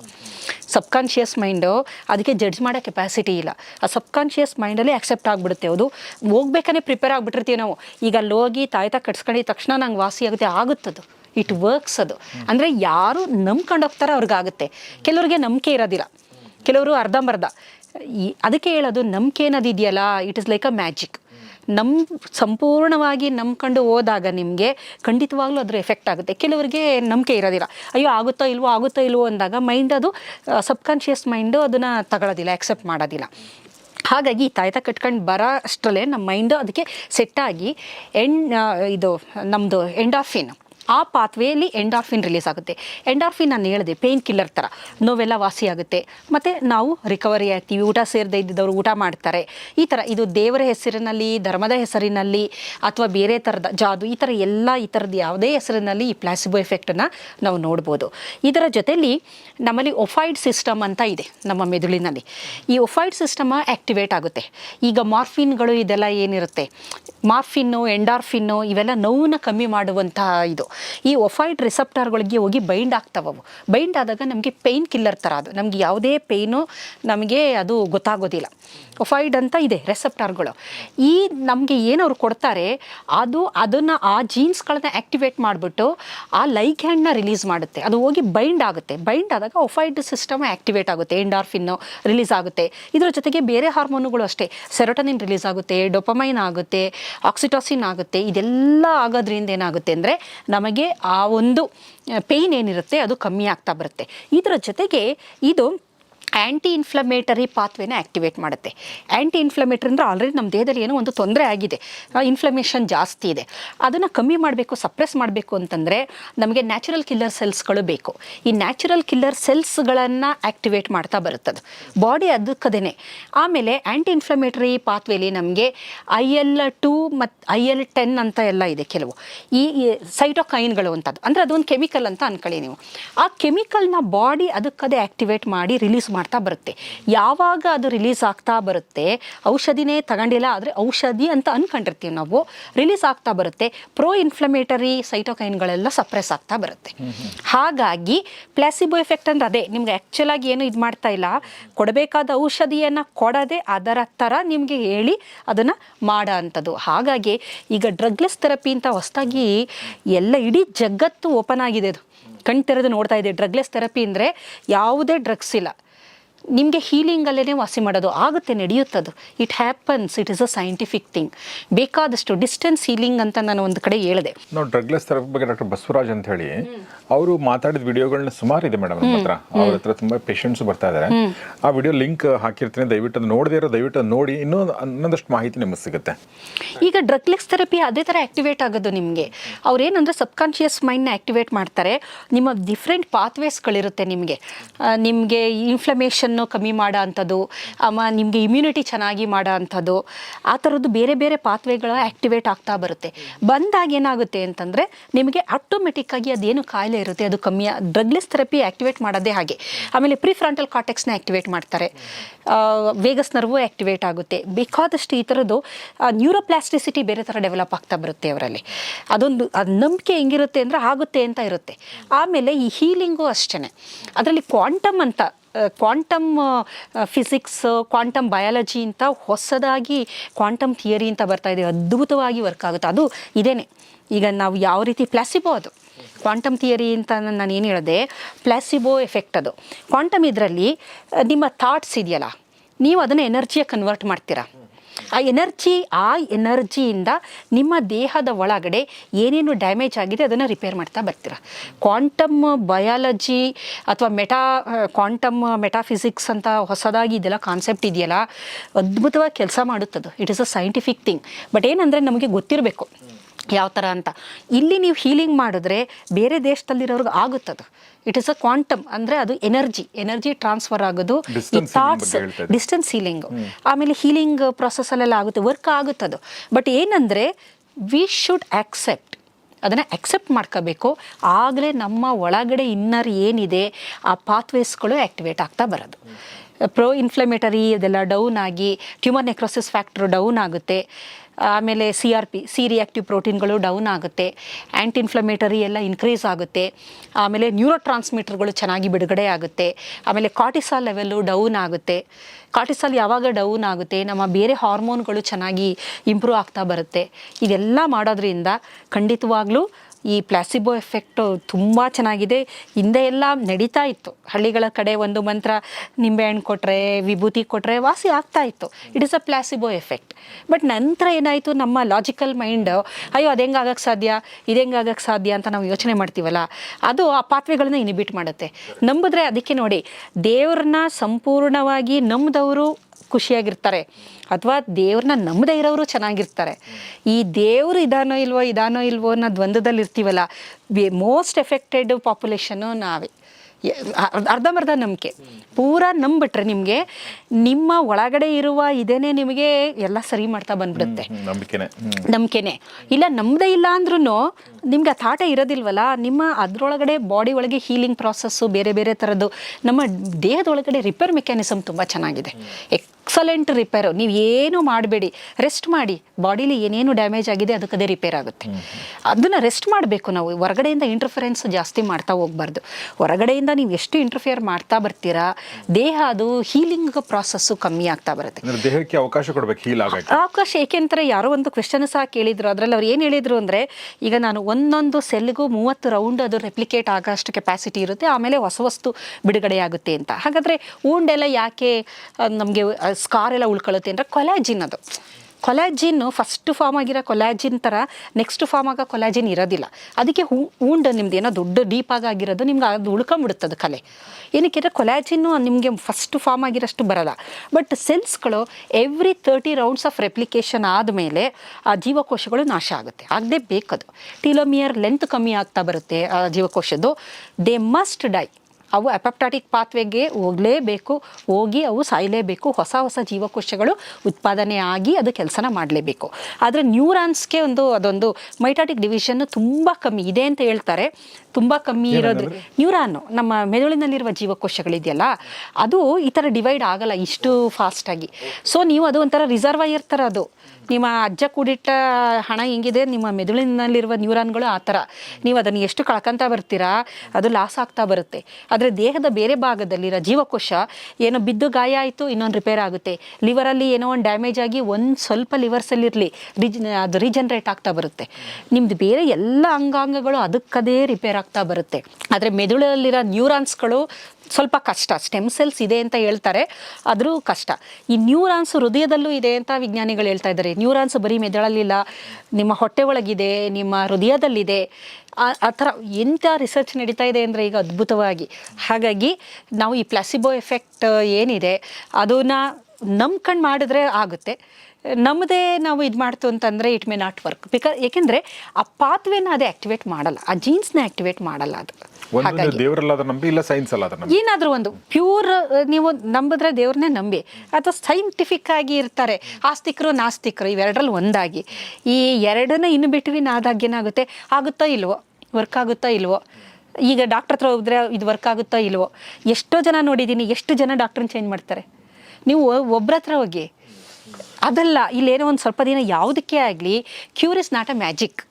ಸಬ್ಕಾನ್ಷಿಯಸ್ ಮೈಂಡು ಅದಕ್ಕೆ ಜಡ್ಜ್ ಮಾಡೋ ಕೆಪಾಸಿಟಿ ಇಲ್ಲ. ಆ ಸಬ್ಕಾನ್ಷಿಯಸ್ ಮೈಂಡಲ್ಲಿ ಆಕ್ಸೆಪ್ಟ್ ಆಗಿಬಿಡುತ್ತೆ. ಅದು ಹೋಗ್ಬೇಕಾನೆ ಪ್ರಿಪೇರ್ ಆಗಿಬಿಟ್ಟಿರ್ತೀವಿ ನಾವು. ಈಗ ಅಲ್ಲಿ ಹೋಗಿ ತಾಯ್ತ ಕಟ್ಸ್ಕೊಂಡಿದ ತಕ್ಷಣ ನಂಗೆ ವಾಸಿ ಆಗುತ್ತೆ ಆಗುತ್ತದು. ಇಟ್ ವರ್ಕ್ಸ್ ಅದು. ಅಂದರೆ ಯಾರು ನಂಬ್ಕೊಂಡು ಹೋಗ್ತಾರೋ ಅವ್ರಿಗಾಗುತ್ತೆ. ಕೆಲವ್ರಿಗೆ ನಂಬಿಕೆ ಇರೋದಿಲ್ಲ. ಕೆಲವರು ಅರ್ಧಂಬರ್ಧ. ಈ ಅದಕ್ಕೆ ಹೇಳೋದು ನಂಬಿಕೆ ಅನ್ನೋದು ಇದೆಯಲ್ಲ it is like a magic ನಮ್ ಸಂಪೂರ್ಣವಾಗಿ ನಂಬ್ಕೊಂಡು ಹೋದಾಗ ನಿಮಗೆ ಖಂಡಿತವಾಗ್ಲೂ ಅದರ ಎಫೆಕ್ಟ್ ಆಗುತ್ತೆ. ಕೆಲವರಿಗೆ ನಂಬಿಕೆ ಇರೋದಿಲ್ಲ. ಅಯ್ಯೋ, ಆಗುತ್ತೋ ಇಲ್ವೋ ಆಗುತ್ತೋ ಇಲ್ವೋ ಅಂದಾಗ ಮೈಂಡ್ ಅದು ಸಬ್ಕಾನ್ಷಿಯಸ್ ಮೈಂಡು ಅದನ್ನು ತಗೊಳ್ಳೋದಿಲ್ಲ ಆಕ್ಸೆಪ್ಟ್ ಮಾಡೋದಿಲ್ಲ. ಹಾಗಾಗಿ ಈ ತಾಯ್ತ ಕಟ್ಕೊಂಡು ಬರೋ ಅಷ್ಟರಲ್ಲೇ ನಮ್ಮ ಮೈಂಡು ಅದಕ್ಕೆ ಸೆಟ್ಟಾಗಿ ಎಂಡ್ ಇದು ನಮ್ಮದು ಎಂಡಾಫಿನ್ ಆ ಪಾತ್ವೆಯಲ್ಲಿ ಎಂಡಾರ್ಫಿನ್ ರಿಲೀಸ್ ಆಗುತ್ತೆ. ಎಂಡಾರ್ಫಿನ್ ನಾನು ಹೇಳಿದೆ ಪೇಯ್ನ್ ಕಿಲ್ಲರ್ ಥರ ನೋವೆಲ್ಲ ವಾಸಿ ಆಗುತ್ತೆ ಮತ್ತು ನಾವು ರಿಕವರಿ ಆಗ್ತೀವಿ, ಊಟ ಸೇರದೆ ಇದ್ದಿದ್ದವರು ಊಟ ಮಾಡ್ತಾರೆ. ಈ ಥರ ಇದು ದೇವರ ಹೆಸರಿನಲ್ಲಿ, ಧರ್ಮದ ಹೆಸರಿನಲ್ಲಿ ಅಥವಾ ಬೇರೆ ಥರದ ಜಾದು, ಈ ಥರ ಎಲ್ಲ ಈ ಥರದ ಯಾವುದೇ ಹೆಸರಿನಲ್ಲಿ ಈ ಪ್ಲಾಸಿಬೋ ಎಫೆಕ್ಟನ್ನು ನಾವು ನೋಡ್ಬೋದು. ಇದರ ಜೊತೆಯಲ್ಲಿ ನಮ್ಮಲ್ಲಿ ಒಫೈಡ್ ಸಿಸ್ಟಮ್ ಅಂತ ಇದೆ ನಮ್ಮ ಮೆದುಳಿನಲ್ಲಿ. ಈ ಒಫೈಡ್ ಸಿಸ್ಟಮ ಆ್ಯಕ್ಟಿವೇಟ್ ಆಗುತ್ತೆ. ಈಗ ಮಾರ್ಫಿನ್ಗಳು ಇದೆಲ್ಲ ಏನಿರುತ್ತೆ? ಮಾರ್ಫಿನ್ನು ಎಂಡಾರ್ಫಿನ್ನು ಇವೆಲ್ಲ ನೋವನ್ನ ಕಮ್ಮಿ ಮಾಡುವಂತಹ ಇದು. ಈ ಒಫೈಡ್ ರಿಸೆಪ್ಟಾರ್ಗಳಿಗೆ ಹೋಗಿ ಬೈಂಡ್ ಆಗ್ತಾವವು. ಬೈಂಡ್ ಆದಾಗ ನಮಗೆ ಪೇಯ್ನ್ ಕಿಲ್ಲರ್ ಥರ ಅದು. ನಮಗೆ ಯಾವುದೇ ಪೇಯ್ನು ನಮಗೆ ಅದು ಗೊತ್ತಾಗೋದಿಲ್ಲ. ಒಫೈಡ್ ಅಂತ ಇದೆ ರೆಸೆಪ್ಟಾರ್ಗಳು. ಈ ನಮಗೆ ಏನು ಅವ್ರು ಕೊಡ್ತಾರೆ, ಅದು ಅದನ್ನು ಆ ಜೀನ್ಸ್ಗಳನ್ನ ಆ್ಯಕ್ಟಿವೇಟ್ ಮಾಡಿಬಿಟ್ಟು ಆ ಲೈಕ್ ಹ್ಯಾಂಡ್ನ ರಿಲೀಸ್ ಮಾಡುತ್ತೆ. ಅದು ಹೋಗಿ ಬೈಂಡ್ ಆಗುತ್ತೆ. ಬೈಂಡ್ ಆದಾಗ ಒಫೈಡ್ ಸಿಸ್ಟಮ್ ಆ್ಯಕ್ಟಿವೇಟ್ ಆಗುತ್ತೆ. ಎಂಡಾರ್ಫಿನ್ನು ರಿಲೀಸ್ ಆಗುತ್ತೆ. ಇದರ ಜೊತೆಗೆ ಬೇರೆ ಹಾರ್ಮೋನುಗಳು ಅಷ್ಟೇ. ಸೆರೋಟನಿನ್ ರಿಲೀಸ್ ಆಗುತ್ತೆ, ಡೊಪಮೈನ್ ಆಗುತ್ತೆ, ಆಕ್ಸಿಟಾಸಿನ್ ಆಗುತ್ತೆ. ಇದೆಲ್ಲ ಆಗೋದ್ರಿಂದ ಏನಾಗುತ್ತೆ ಅಂದರೆ ನಮಗೆ ಆ ಒಂದು ಪೇಯ್ನ್ ಏನಿರುತ್ತೆ ಅದು ಕಮ್ಮಿ ಆಗ್ತಾ ಬರುತ್ತೆ. ಇದರ ಜೊತೆಗೆ ಇದು ಆ್ಯಂಟಿ ಇನ್ಫ್ಲಮೇಟರಿ ಪಾತ್ವೇನ ಆ್ಯಕ್ಟಿವೇಟ್ ಮಾಡುತ್ತೆ. ಆ್ಯಂಟಿ ಇನ್ಫ್ಲಮೇಟರಿ ಅಂದರೆ ಆಲ್ರೆಡಿ ನಮ್ಮ ದೇಹದಲ್ಲಿ ಏನೋ ಒಂದು ತೊಂದರೆ ಆಗಿದೆ. ಇನ್ಫ್ಲಮೇಷನ್ ಜಾಸ್ತಿ ಇದೆ. ಅದನ್ನು ಕಮ್ಮಿ ಮಾಡಬೇಕು ಸಪ್ರೆಸ್ ಮಾಡಬೇಕು ಅಂತಂದರೆ ನಮಗೆ ನ್ಯಾಚುರಲ್ ಕಿಲ್ಲರ್ ಸೆಲ್ಸ್ಗಳು ಬೇಕು. ಈ ನ್ಯಾಚುರಲ್ ಕಿಲ್ಲರ್ ಸೆಲ್ಸ್ಗಳನ್ನು ಆ್ಯಕ್ಟಿವೇಟ್ ಮಾಡ್ತಾ ಬರುತ್ತದು. ಬಾಡಿ ಅದಕ್ಕದೇ ಆಮೇಲೆ ಆ್ಯಂಟಿ ಇನ್ಫ್ಲಮೇಟರಿ ಪಾತ್ವೇಲಿ ನಮಗೆ ಐ ಎಲ್ ಟು ಮತ್ತು ಐ ಎಲ್ ಟೆನ್ ಅಂತ ಎಲ್ಲ ಇದೆ ಕೆಲವು. ಈ ಸೈಟೋಕೈನ್ಗಳು ಅಂತದ್ದು. ಅಂದರೆ ಅದೊಂದು ಕೆಮಿಕಲ್ ಅಂತ ಅಂದ್ಕೊಳ್ಳಿ ನೀವು. ಆ ಕೆಮಿಕಲ್ನ ಬಾಡಿ ಅದಕ್ಕದೇ ಆ್ಯಕ್ಟಿವೇಟ್ ಮಾಡಿ ರಿಲೀಸ್ ಮಾಡ್ತಾ ಬರುತ್ತೆ. ಯಾವಾಗ ಅದು ರಿಲೀಸ್ ಆಗ್ತಾ ಬರುತ್ತೆ ಔಷಧಿನೇ ತಗೊಂಡಿಲ್ಲ ಆದರೆ ಔಷಧಿ ಅಂತ ಅನ್ಕೊಂಡಿರ್ತೀವಿ ನಾವು. ರಿಲೀಸ್ ಆಗ್ತಾ ಬರುತ್ತೆ ಪ್ರೋ ಇನ್ಫ್ಲಮೇಟರಿ ಸೈಟೋಕೈನ್ಗಳೆಲ್ಲ ಸಪ್ರೆಸ್ ಆಗ್ತಾ ಬರುತ್ತೆ. ಹಾಗಾಗಿ ಪ್ಲಾಸಿಬೋ ಎಫೆಕ್ಟ್ ಅಂದ್ರೆ ಅದೇ ನಿಮ್ಗೆ ಆ್ಯಕ್ಚುಲಾಗಿ ಏನು ಇದು ಮಾಡ್ತಾ ಇಲ್ಲ ಕೊಡಬೇಕಾದ ಔಷಧಿಯನ್ನು ಕೊಡದೆ ಅದರ ಥರ ನಿಮಗೆ ಹೇಳಿ ಅದನ್ನು ಮಾಡೋ ಅಂಥದ್ದು ಹಾಗಾಗಿ ಈಗ ಡ್ರಗ್ಲೆಸ್ ಥೆರಪಿ ಅಂತ ಹೊಸದಾಗಿ ಎಲ್ಲ ಇಡೀ ಜಗತ್ತು ಓಪನ್ ಆಗಿದೆ ಅದು. ಕಣ್ ತೆರೆದು ನೋಡ್ತಾ ಇದೆ ಡ್ರಗ್ಲೆಸ್ ಥೆರಪಿ ಅಂದರೆ ಯಾವುದೇ ಡ್ರಗ್ಸ್ ಇಲ್ಲ. ನಿಮಗೆ ಹೀಲಿಂಗಲ್ಲೇ ವಾಸಿ ಮಾಡೋದು ಆಗುತ್ತೆ ನಡೆಯುತ್ತದು. It happens it is a scientific thing ಬೇಕಾದಷ್ಟು ಡಿಸ್ಟೆನ್ಸ್ ಹೀಲಿಂಗ್ ಅಂತ ನಾನು ಒಂದು ಕಡೆ ಹೇಳಿದೆ. ನಾವು ಡ್ರಗ್ಲೆಸ್ ಥೆರಪಿ ಬಗ್ಗೆ ಡಾಕ್ಟರ್ ಬಸವರಾಜ್ ಅಂತ ಹೇಳಿ ಅವರು ಮಾತಾಡಿದ ವಿಡಿಯೋಗಳನ್ನ ಸುಮಾರು ಇದೆ ಮೇಡಮ್ ನಮ್ಮ ಹತ್ರ ಅವ್ರ ಹತ್ರ ತುಂಬಾ ಪೇಷಂಟ್ಸ್ ಬರ್ತಾ ಇದಾರೆ. ಆ ವಿಡಿಯೋ ಲಿಂಕ್ ಹಾಕಿರ್ತೀನಿ ದಯವಿಟ್ಟು ಅದು ನೋಡದೇ ಇರೋ ದಯವಿಟ್ಟು ನೋಡಿ. ಇನ್ನೂ ಇನ್ನೊಂದಷ್ಟು ಮಾಹಿತಿ ನಿಮಗೆ ಸಿಗುತ್ತೆ. ಈಗ ಡ್ರಗ್ಲೆಕ್ಸ್ ಥೆರಪಿ ಅದೇ ಥರ ಆಕ್ಟಿವೇಟ್ ಆಗೋದು ನಿಮಗೆ. ಅವ್ರೇನಂದ್ರೆ ಸಬ್ಕಾನ್ಷಿಯಸ್ ಮೈಂಡ್ನ ಆಕ್ಟಿವೇಟ್ ಮಾಡ್ತಾರೆ. ನಿಮ್ಮ ಡಿಫ್ರೆಂಟ್ ಪಾತ್ವೇಸ್ಗಳಿರುತ್ತೆ ನಿಮಗೆ. ನಿಮಗೆ ಇನ್ಫ್ಲಮೇಷನ್ನು ಕಮ್ಮಿ ಮಾಡೋ ಅಂಥದ್ದು ಆಮ ನಿಮಗೆ ಇಮ್ಯುನಿಟಿ ಚೆನ್ನಾಗಿ ಮಾಡೋ ಅಂಥದ್ದು ಆ ಥರದ್ದು ಬೇರೆ ಬೇರೆ ಪಾತ್ವೆಗಳು ಆಕ್ಟಿವೇಟ್ ಆಗ್ತಾ ಬರುತ್ತೆ. ಬಂದಾಗ ಏನಾಗುತ್ತೆ ಅಂತಂದರೆ ನಿಮಗೆ ಆಟೋಮೆಟಿಕ್ಕಾಗಿ ಅದೇನು ಕಾಯಿಲೆ ಇರುತ್ತೆ, ಅದು ಕಮ್ಮಿ ಡ್ರಗ್ಲೆಸ್ ಥೆರಪಿ ಆ್ಯಕ್ಟಿವೇಟ್ ಮಾಡೋದೇ ಹಾಗೆ. ಆಮೇಲೆ ಪ್ರಿಫ್ರಾಂಟಲ್ ಕಾಟೆಕ್ಸ್ನ ಆ್ಯಕ್ಟಿವೇಟ್ ಮಾಡ್ತಾರೆ. ವೇಗಸ್ ನರ್ವು ಆ್ಯಕ್ಟಿವೇಟ್ ಆಗುತ್ತೆ. ಬೇಕಾದಷ್ಟು ಈ ಥರದ್ದು ನ್ಯೂರೋಪ್ಲಾಸ್ಟಿಸಿಟಿ ಬೇರೆ ಥರ ಡೆವಲಪ್ ಆಗ್ತಾ ಬರುತ್ತೆ ಅವರಲ್ಲಿ. ಅದೊಂದು, ಅದು ನಂಬಿಕೆ ಹೆಂಗಿರುತ್ತೆ ಅಂದರೆ ಆಗುತ್ತೆ ಅಂತ ಇರುತ್ತೆ. ಆಮೇಲೆ ಈ ಹೀಲಿಂಗು ಅಷ್ಟೇ ಅದರಲ್ಲಿ ಕ್ವಾಂಟಮ್ ಅಂತ ಕ್ವಾಂಟಮ್ ಫಿಸಿಕ್ಸ್, ಕ್ವಾಂಟಮ್ ಬಯಾಲಜಿ ಅಂತ ಹೊಸದಾಗಿ ಕ್ವಾಂಟಮ್ ಥಿಯರಿ ಅಂತ ಬರ್ತಾ ಇದೆ, ಅದ್ಭುತವಾಗಿ ವರ್ಕ್ ಆಗುತ್ತೆ. ಅದು ಇದೇನೆ. ಈಗ ನಾವು ಯಾವ ರೀತಿ ಪ್ಲಾಸಿಬೋ ಅದು. ಕ್ವಾಂಟಮ್ ಥಿಯರಿ ಅಂತ ನಾನು ಏನು ಹೇಳಿದೆ, ಪ್ಲಾಸಿಬೋ ಎಫೆಕ್ಟ್ ಅದು. ಕ್ವಾಂಟಮ್ ಇದರಲ್ಲಿ ನಿಮ್ಮ ಥಾಟ್ಸ್ ಇದೆಯಲ್ಲ, ನೀವು ಅದನ್ನು ಎನರ್ಜಿಯಾಗಿ ಕನ್ವರ್ಟ್ ಮಾಡ್ತೀರಾ? ಆ ಎನರ್ಜಿ, ಆ ಎನರ್ಜಿಯಿಂದ ನಿಮ್ಮ ದೇಹದ ಒಳಗಡೆ ಏನೇನು ಡ್ಯಾಮೇಜ್ ಆಗಿದೆ ಅದನ್ನು ರಿಪೇರ್ ಮಾಡ್ತಾ ಬರ್ತೀರಾ? ಕ್ವಾಂಟಮ್ ಬಯಾಲಜಿ ಅಥವಾ ಮೆಟಾ ಕ್ವಾಂಟಮ್ ಮೆಟಾಫಿಸಿಕ್ಸ್ ಅಂತ ಹೊಸದಾಗಿ ಇದೆಲ್ಲ ಕಾನ್ಸೆಪ್ಟ್ ಇದೆಯಲ್ಲ, ಅದ್ಭುತವಾಗಿ ಕೆಲಸ ಮಾಡುತ್ತದು. It is a scientific thing but ಏನಂದರೆ ನಮಗೆ ಗೊತ್ತಿರಬೇಕು. ಯಾವ ಥರ ಅಂತ. ಇಲ್ಲಿ ನೀವು ಹೀಲಿಂಗ್ ಮಾಡಿದ್ರೆ ಬೇರೆ ದೇಶದಲ್ಲಿರೋರ್ಗೆ ಆಗುತ್ತದು. ಇಟ್ ಇಸ್ ಅ ಕ್ವಾಂಟಮ್ ಅಂದರೆ ಅದು ಎನರ್ಜಿ ಎನರ್ಜಿ ಟ್ರಾನ್ಸ್ಫರ್ ಆಗೋದು. ಈ ಥಾಟ್ಸ್ ಡಿಸ್ಟೆನ್ಸ್ ಹೀಲಿಂಗು ಆಮೇಲೆ ಹೀಲಿಂಗ್ ಪ್ರೊಸೆಸಲ್ಲೆಲ್ಲ ಆಗುತ್ತೆ ವರ್ಕ್ ಆಗುತ್ತದು. ಬಟ್ ಏನಂದರೆ ವಿ ಶುಡ್ ಆಕ್ಸೆಪ್ಟ್ ಅದನ್ನು ಅಕ್ಸೆಪ್ಟ್ ಮಾಡ್ಕೋಬೇಕು. ಆಗಲೇ ನಮ್ಮ ಒಳಗಡೆ ಇನ್ನರ್ ಏನಿದೆ ಆ ಪಾತ್ವೇಸ್ಗಳು ಆ್ಯಕ್ಟಿವೇಟ್ ಆಗ್ತಾ ಬರೋದು. ಪ್ರೋ ಇನ್ಫ್ಲಮೇಟರಿ ಅದೆಲ್ಲ ಡೌನ್ ಆಗಿ ಟ್ಯೂಮರ್ ನೆಕ್ರೋಸಿಸ್ ಫ್ಯಾಕ್ಟ್ರು ಡೌನ್ ಆಗುತ್ತೆ. ಆಮೇಲೆ C R P C reactive ಪ್ರೋಟೀನ್ಗಳು ಡೌನ್ ಆಗುತ್ತೆ. ಆ್ಯಂಟಿ ಇನ್ಫ್ಲಮೇಟರಿ ಎಲ್ಲ ಇನ್ಕ್ರೀಸ್ ಆಗುತ್ತೆ. ಆಮೇಲೆ ನ್ಯೂರೋ ಟ್ರಾನ್ಸ್ಮಿಟರ್ಗಳು ಚೆನ್ನಾಗಿ ಬಿಡುಗಡೆ ಆಗುತ್ತೆ. ಆಮೇಲೆ ಕಾರ್ಟಿಸಾಲ್ ಲೆವೆಲ್ಲು ಡೌನ್ ಆಗುತ್ತೆ. ಕಾರ್ಟಿಸಾಲ್ ಯಾವಾಗ ಡೌನ್ ಆಗುತ್ತೆ, ನಮ್ಮ ಬೇರೆ ಹಾರ್ಮೋನ್ಗಳು ಚೆನ್ನಾಗಿ ಇಂಪ್ರೂವ್ ಆಗ್ತಾ ಬರುತ್ತೆ. ಇದೆಲ್ಲ ಮಾಡೋದ್ರಿಂದ ಖಂಡಿತವಾಗ್ಲೂ ಈ ಪ್ಲಾಸಿಬೋ ಎಫೆಕ್ಟು ತುಂಬ ಚೆನ್ನಾಗಿದೆ. ಹಿಂದೆ ಎಲ್ಲ ನಡೀತಾ ಇತ್ತು. ಹಳ್ಳಿಗಳ ಕಡೆ ಒಂದು ಮಂತ್ರ, ನಿಂಬೆಹಣ್ಣು ಕೊಟ್ಟರೆ ವಿಭೂತಿ ಕೊಟ್ಟರೆ ವಾಸಿ ಆಗ್ತಾ ಇತ್ತು. It is a placebo effect but ನಂತರ ಏನಾಯಿತು? ನಮ್ಮ ಲಾಜಿಕಲ್ ಮೈಂಡ್ ಅಯ್ಯೋ, ಅದು ಹೆಂಗೆ ಆಗಕ್ಕೆ ಸಾಧ್ಯ? ಇದು ಹೆಂಗೆ ಆಗಕ್ಕೆ ಸಾಧ್ಯ ಅಂತ ನಾವು ಯೋಚನೆ ಮಾಡ್ತೀವಲ್ಲ? ಅದು ಆ ಪಾತ್ವೆಗಳನ್ನ ಇನಿಬಿಟ್ ಮಾಡುತ್ತೆ. ನಂಬಿದ್ರೆ ಅದಕ್ಕೆ ನೋಡಿ, ದೇವ್ರನ್ನ ಸಂಪೂರ್ಣವಾಗಿ ನಂಬಿದವರು ಖುಷಿಯಾಗಿರ್ತಾರೆ. ಅಥವಾ ದೇವ್ರನ್ನ ನಂಬದೇ ಇರೋರು ಚೆನ್ನಾಗಿರ್ತಾರೆ. ಈ ದೇವರು ಇದಾನೋ ಇಲ್ವೋ ಇದಾನೋ ಇಲ್ವೋ ಅನ್ನೋ ದ್ವಂದ್ವದಲ್ಲಿ ಇರ್ತೀವಲ್ಲ ಮೋಸ್ಟ್ ಎಫೆಕ್ಟೆಡ್ ಪಾಪ್ಯುಲೇಷನ್ನು ನಾವೇ. ಅರ್ಧಂಬರ್ಧ ನಂಬಿಕೆ. ಪೂರ ನಂಬಿಟ್ರೆ ನಿಮಗೆ ನಿಮ್ಮ ಒಳಗಡೆ ಇರುವ ಇದೇನೆ ನಿಮಗೆ ಎಲ್ಲ ಸರಿ ಮಾಡ್ತಾ ಬಂದ್ಬಿಡುತ್ತೆ. ನಂಬಿಕೆನೆ. ಇಲ್ಲ ನಮ್ದೇ ಇಲ್ಲ ಅಂದ್ರೂ ನಿಮ್ಗೆ ಆ ತಾಟ ಇರೋದಿಲ್ವಲ್ಲ ನಿಮ್ಮ ಅದರೊಳಗಡೆ ಬಾಡಿ ಒಳಗೆ ಹೀಲಿಂಗ್ ಪ್ರಾಸೆಸ್ಸು ಬೇರೆ ಬೇರೆ ಥರದ್ದು ನಮ್ಮ ದೇಹದೊಳಗಡೆ ರಿಪೇರ್ ಮೆಕ್ಯಾನಿಸಮ್ ತುಂಬ ಚೆನ್ನಾಗಿದೆ. ಎಕ್ಸಲೆಂಟ್ ರಿಪೇರು ನೀವು ಏನು ಮಾಡಬೇಡಿ. ರೆಸ್ಟ್ ಮಾಡಿ. ಬಾಡಿಲಿ ಏನೇನು ಡ್ಯಾಮೇಜ್ ಆಗಿದೆ ಅದಕ್ಕದೇ ರಿಪೇರ್ ಆಗುತ್ತೆ. ಅದನ್ನು ರೆಸ್ಟ್ ಮಾಡಬೇಕು ನಾವು. ಹೊರಗಡೆಯಿಂದ ಇಂಟರ್ಫರೆನ್ಸ್ ಜಾಸ್ತಿ ಮಾಡ್ತಾ ಹೋಗ್ಬಾರ್ದು. ಹೊರಗಡೆಯಿಂದ ನೀವು ಎಷ್ಟು ಇಂಟರ್ಫಿಯರ್ ಮಾಡ್ತಾ ಬರ್ತೀರಾ? ದೇಹ ಅದು ಹೀಲಿಂಗ್ ಪ್ರಾಸೆಸ್ಸು ಕಮ್ಮಿ ಆಗ್ತಾ ಬರುತ್ತೆ. ದೇಹಕ್ಕೆ ಅವಕಾಶ ಕೊಡಬೇಕು ಹೀಲ್ ಆಗಕ್ಕೆ ಅವಕಾಶ ಏಕೆಂದರೆ ಯಾರೋ ಒಂದು ಕ್ವೆಶನ್ ಸಹ ಕೇಳಿದ್ರು. ಅದರಲ್ಲಿ ಅವ್ರು ಏನು ಹೇಳಿದ್ರು ಅಂದರೆ ಈಗ ನಾನು ಒಂದೊಂದು ಸೆಲ್ಗೂ ಮೂವತ್ತು ರೌಂಡ್ ಅದು ರೆಪ್ಲಿಕೇಟ್ ಆಗೋಷ್ಟು ಕೆಪಾಸಿಟಿ ಇರುತ್ತೆ ಆಮೇಲೆ ಹೊಸ ವಸ್ತು ಬಿಡುಗಡೆ ಆಗುತ್ತೆ ಅಂತ. ಹಾಗಾದರೆ ಊಂಡೆಲ್ಲ ಯಾಕೆ ನಮಗೆ ಸ್ಕಾರ್ ಎಲ್ಲ ಉಳ್ಕೊಳ್ಳುತ್ತೆ ಅಂದರೆ ಕೊಲಾಜಿನ್ ಅದು. ಕೊಲಾಜಿನ್ ಫಸ್ಟ್ ಫಾರ್ಮ್ ಆಗಿರೋ ಕೊಲಾಜಿನ್ ಥರ ನೆಕ್ಸ್ಟ್ ಫಾರ್ಮ್ ಆಗೋ ಕೊಲಾಜಿನ್ ಇರೋದಿಲ್ಲ. ಅದಕ್ಕೆ ಹೂ ಉಂಡು ನಿಮ್ದು ಏನೋ ದೊಡ್ಡ ಡೀಪ್ ಆಗಿರೋದು, ನಿಮ್ಗೆ ಅದು ಉಳ್ಕೊಂಬಿಡುತ್ತದೆ ಕಲೆ. ಏನಕ್ಕೆ ಕೊಲಾಜಿನ್ನು ನಿಮಗೆ ಫಸ್ಟ್ ಫಾರ್ಮ್ ಆಗಿರೋಷ್ಟು ಬರಲ್ಲ. But ಸೆಲ್ಸ್ಗಳು every thirty rounds of replication ಆದಮೇಲೆ ಆ ಜೀವಕೋಶಗಳು ನಾಶ ಆಗುತ್ತೆ. ಆಗದೆ ಬೇಕದು. ಟಿಲೋಮಿಯರ್ ಲೆಂತ್ ಕಮ್ಮಿ ಆಗ್ತಾ ಬರುತ್ತೆ ಆ ಜೀವಕೋಶದ್ದು. ದೇ ಮಸ್ಟ್ ಡೈ ಅವು ಅಪಪ್ಟಾಟಿಕ್ ಪಾತ್ವೆಗೆ ಹೋಗಲೇಬೇಕು ಹೋಗಿ ಅವು ಸಾಯಲೇಬೇಕು. ಹೊಸ ಹೊಸ ಜೀವಕೋಶಗಳು ಉತ್ಪಾದನೆ ಆಗಿ ಅದು ಕೆಲಸನ ಮಾಡಲೇಬೇಕು. ಆದರೆ ನ್ಯೂರಾನ್ಸ್ಗೆ ಒಂದು ಅದೊಂದು ಮೈಟಾಟಿಕ್ ಡಿವಿಷನ್ ತುಂಬ ಕಮ್ಮಿ ಇದೆ ಅಂತ ಹೇಳ್ತಾರೆ. ತುಂಬ ಕಮ್ಮಿ ಇರೋದು ನ್ಯೂರಾನು. ನಮ್ಮ ಮೆದುಳಿನಲ್ಲಿರುವ ಜೀವಕೋಶಗಳಿದೆಯಲ್ಲ ಅದು ಈ ಥರ ಡಿವೈಡ್ ಆಗಲ್ಲ ಇಷ್ಟು ಫಾಸ್ಟಾಗಿ. ಸೊ ನೀವು ಅದು ಒಂಥರ ರಿಸರ್ವೈಯರ್ ಥರ ಅದು. ನಿಮ್ಮ ಅಜ್ಜ ಕೂಡಿಟ್ಟ ಹಣ ಹೆಂಗಿದೆ? ನಿಮ್ಮ ಮೆದುಳಿನಲ್ಲಿರುವ ನ್ಯೂರಾನ್ಗಳು ಆ ಥರ. ನೀವು ಅದನ್ನು ಎಷ್ಟು ಕಳ್ಕೊಂತ ಬರ್ತೀರಾ? ಅದು ಲಾಸ್ ಆಗ್ತಾ ಬರುತ್ತೆ. ಆದರೆ ದೇಹದ ಬೇರೆ ಭಾಗದಲ್ಲಿರೋ ಜೀವಕೋಶ ಏನೋ ಬಿದ್ದು ಗಾಯ ಆಯಿತು, ಇನ್ನೊಂದು ರಿಪೇರ್ ಆಗುತ್ತೆ. ಲಿವರಲ್ಲಿ ಏನೋ ಒಂದು ಡ್ಯಾಮೇಜ್ ಆಗಿ ಒಂದು ಸ್ವಲ್ಪ ಲಿವರ್ಸಲ್ಲಿರಲಿ, ರಿಜ್, ಅದು ರೀಜನ್ರೇಟ್ ಆಗ್ತಾ ಬರುತ್ತೆ. ನಿಮ್ಮದು ಬೇರೆ ಎಲ್ಲ ಅಂಗಾಂಗಗಳು ಅದಕ್ಕದೇ ರಿಪೇರ್ ಆಗ್ತಾ ಬರುತ್ತೆ. ಆದರೆ ಮೆದುಳಲ್ಲಿರೋ ನ್ಯೂರಾನ್ಸ್ಗಳು ಸ್ವಲ್ಪ ಕಷ್ಟ. ಸ್ಟೆಮ್ ಸೆಲ್ಸ್ ಇದೆ ಅಂತ ಹೇಳ್ತಾರೆ, ಆದರೂ ಕಷ್ಟ. ಈ ನ್ಯೂರಾನ್ಸ್ ಹೃದಯದಲ್ಲೂ ಇದೆ ಅಂತ ವಿಜ್ಞಾನಿಗಳು ಹೇಳ್ತಾ ಇದ್ದಾರೆ. ನ್ಯೂರಾನ್ಸ್ ಬರೀ ಮೆದುಳಲ್ಲಿಲ್ಲ, ನಿಮ್ಮ ಹೊಟ್ಟೆ ಒಳಗಿದೆ, ನಿಮ್ಮ ಹೃದಯದಲ್ಲಿದೆ. ಆ- ಥರ ಎಂಥ ರಿಸರ್ಚ್ ನಡೀತಾ ಇದೆ ಅಂದರೆ ಈಗ ಅದ್ಭುತವಾಗಿ. ಹಾಗಾಗಿ ನಾವು ಈ ಪ್ಲಾಸಿಬೋ ಎಫೆಕ್ಟ್ ಏನಿದೆ, ಅದನ್ನು ನಂಬ್ಕಂಡು ಮಾಡಿದ್ರೆ ಆಗುತ್ತೆ. ನಮ್ಮದೇ ನಾವು ಇದು ಮಾಡ್ತು ಅಂತಂದರೆ it may not work because ಏಕೆಂದರೆ ಆ ಪಾತ್ವೇನ ಅದೇ ಆ್ಯಕ್ಟಿವೇಟ್ ಮಾಡಲ್ಲ. ಆ ಜೀನ್ಸ್ನ ಆ್ಯಕ್ಟಿವೇಟ್ ಮಾಡಲ್ಲ ಅದು. ನಂಬಿ ಇಲ್ಲ ಸೈನ್ಸ್ ಅಲ್ಲಾದ ನಂಬಿ? ಏನಾದರೂ ಒಂದು ಪ್ಯೂರ್ ನೀವು ನಂಬಿದ್ರೆ ದೇವ್ರನ್ನೇ ನಂಬಿ. ಅಥವಾ ಸೈಂಟಿಫಿಕ್ ಆಗಿ ಇರ್ತಾರೆ. ಆಸ್ತಿಕರು ನಾಸ್ತಿಕರು ಇವೆರಡರಲ್ಲಿ ಒಂದಾಗಿ. ಈ ಎರಡನ್ನ ಇನ್ನು ಬಿಟ್ವೀನ್ ಆದಾಗ ಏನಾಗುತ್ತೆ? ಆಗುತ್ತೋ ಇಲ್ವೋ? ವರ್ಕ್ ಆಗುತ್ತೋ ಇಲ್ವೋ? ಈಗ ಡಾಕ್ಟರ್ ಹತ್ರ ಹೋದ್ರೆ ಇದು ವರ್ಕ್ ಆಗುತ್ತೋ ಇಲ್ವೋ? ಎಷ್ಟೋ ಜನ ನೋಡಿದ್ದೀನಿ ಎಷ್ಟು ಜನ ಡಾಕ್ಟರ್ ಚೇಂಜ್ ಮಾಡ್ತಾರೆ? ನೀವು ಒಬ್ಬರ ಹತ್ರ ಹೋಗಿ ಅದಲ್ಲ, ಇಲ್ಲೇನೋ ಒಂದು ಸ್ವಲ್ಪ ದಿನ ಯಾವುದಕ್ಕೆ ಆಗಲಿ cure is not a magic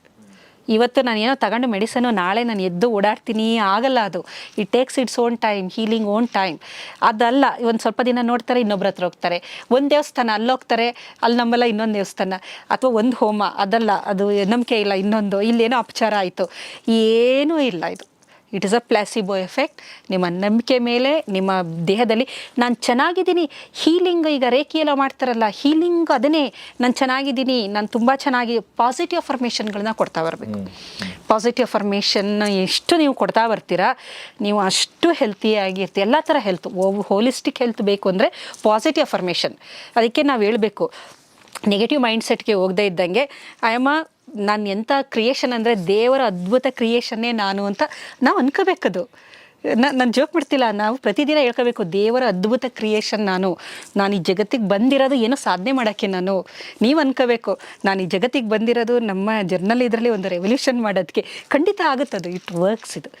ಇವತ್ತು ನಾನು ಏನೋ ತಗೊಂಡು ಮೆಡಿಸನು ನಾಳೆ ನಾನು ಎದ್ದು ಓಡಾಡ್ತೀನಿ, ಆಗಲ್ಲ ಅದು. It takes its own time healing own time ಅದಲ್ಲ, ಒಂದು ಸ್ವಲ್ಪ ದಿನ ನೋಡ್ತಾರೆ, ಇನ್ನೊಬ್ರ ಹತ್ರ ಹೋಗ್ತಾರೆ. ಒಂದು ದೇವಸ್ಥಾನ ಅಲ್ಲೋಗ್ತಾರೆ ಅಲ್ಲಿ ನಂಬಲ್ಲ ಇನ್ನೊಂದು ದೇವಸ್ಥಾನ. ಅಥವಾ ಒಂದು ಹೋಮ, ಅದಲ್ಲ, ಅದು ನಂಬಿಕೆ ಇಲ್ಲ ಇನ್ನೊಂದು, ಇಲ್ಲೇನೋ ಅಪಚಾರ ಆಯಿತು. ಏನೂ ಇಲ್ಲ ಇದು. It is a placebo effect ನಿಮ್ಮ ನಂಬಿಕೆ ಮೇಲೆ ನಿಮ್ಮ ದೇಹದಲ್ಲಿ ನಾನು ಚೆನ್ನಾಗಿದ್ದೀನಿ ಹೀಲಿಂಗ್ ಈಗ ರೇಖಿ ಎಲ್ಲ ಮಾಡ್ತಾರಲ್ಲ ಹೀಲಿಂಗ್ ಅದನ್ನೇ ನಾನು ಚೆನ್ನಾಗಿದ್ದೀನಿ ನಾನು ತುಂಬ ಚೆನ್ನಾಗಿ ಪಾಸಿಟಿವ್ ಅಫರ್ಮೇಷನ್ಗಳನ್ನ ಕೊಡ್ತಾ ಬರಬೇಕು. ಪಾಸಿಟಿವ್ ಅಫರ್ಮೇಷನ್ ಎಷ್ಟು ನೀವು ಕೊಡ್ತಾ ಬರ್ತೀರಾ ನೀವು ಅಷ್ಟು ಹೆಲ್ತಿಯಾಗಿರ್ತೀವಿ ಎಲ್ಲ ಥರ ಹೆಲ್ತ್ ಹೋಲಿಸ್ಟಿಕ್ ಹೆಲ್ತ್ ಬೇಕು ಅಂದರೆ ಪಾಸಿಟಿವ್ ಅಫರ್ಮೇಷನ್ ಅದಕ್ಕೆ ನಾವು ಹೇಳಬೇಕು ನೆಗೆಟಿವ್ ಮೈಂಡ್ಸೆಟ್ಗೆ ಹೋಗದೇ ಇದ್ದಂಗೆ ಆಯಮ್ಮ ನಾನು ಎಂಥ ಕ್ರಿಯೇಷನ್ ಅಂದರೆ ದೇವರ ಅದ್ಭುತ ಕ್ರಿಯೇಷನ್ನೇ ನಾನು ಅಂತ ನಾವು ಅನ್ಕೋಬೇಕದು. ನಾನು ಜೋಕ್ ಬಿಡ್ತಿಲ್ಲ ನಾವು ಪ್ರತಿದಿನ ಹೇಳ್ಕೋಬೇಕು, ದೇವರ ಅದ್ಭುತ ಕ್ರಿಯೇಷನ್ ನಾನು. ನಾನು ಈ ಜಗತ್ತಿಗೆ ಬಂದಿರೋದು ಏನೋ ಸಾಧನೆ ಮಾಡೋಕ್ಕೆ ನಾನು. ನೀವು ಅನ್ಕೋಬೇಕು, ನಾನು ಈ ಜಗತ್ತಿಗೆ ಬಂದಿರೋದು ನಮ್ಮ ಜರ್ನಲ್ ಇದರಲ್ಲಿ ಒಂದು ರೆವಲ್ಯೂಷನ್ ಮಾಡೋದಕ್ಕೆ ಖಂಡಿತ ಆಗುತ್ತೆ ಅದು ಇಟ್ ವರ್ಕ್ಸ್ ಇದು.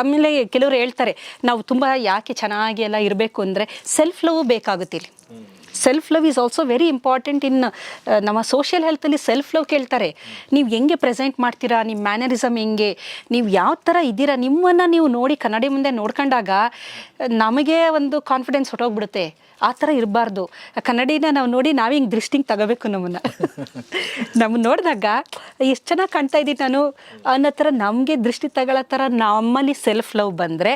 ಆಮೇಲೆ ಕೆಲವರು ಹೇಳ್ತಾರೆ, ನಾವು ತುಂಬ ಯಾಕೆ ಚೆನ್ನಾಗಿ ಎಲ್ಲ ಇರಬೇಕು ಅಂದರೆ ಸೆಲ್ಫ್ ಲವ್ ಬೇಕಾಗುತ್ತೆ ಇಲ್ಲಿ self love is also very important in ನಮ್ಮ ಸೋಷಿಯಲ್ ಹೆಲ್ತಲ್ಲಿ ಸೆಲ್ಫ್ ಲವ್ ಕೇಳ್ತಾರೆ. ನೀವು ಹೆಂಗೆ ಪ್ರೆಸೆಂಟ್ ಮಾಡ್ತೀರಾ? ನಿಮ್ಮ ಮ್ಯಾನರಿಸಮ್ ಹೆಂಗೆ? ನೀವು ಯಾವ ಥರ ಇದ್ದೀರಾ? ನಿಮ್ಮನ್ನು ನೀವು ನೋಡಿ ಕನ್ನಡಿ ಮುಂದೆ ನೋಡ್ಕೊಂಡಾಗ, ನಮಗೆ ಒಂದು ಕಾನ್ಫಿಡೆನ್ಸ್ ಹೊಟ್ಟೋಗ್ಬಿಡುತ್ತೆ ಆ ಥರ ಇರಬಾರ್ದು. ಕನ್ನಡಿನ ನಾವು ನೋಡಿ ನಾವು ಹಿಂಗೆ ದೃಷ್ಟಿಂಗ್ ತಗೋಬೇಕು ನಮ್ಮನ್ನು. ನಮ್ಮ ನೋಡಿದಾಗ, ಎಷ್ಟು ಚೆನ್ನಾಗಿ ಕಾಣ್ತಾ ಇದ್ದೀನಿ ನಾನು ಅನ್ನೋ ಥರ ನಮಗೆ ದೃಷ್ಟಿ ತಗೊಳ್ಳೋ ಥರ ನಮ್ಮಲ್ಲಿ ಸೆಲ್ಫ್ ಲವ್ ಬಂದರೆ,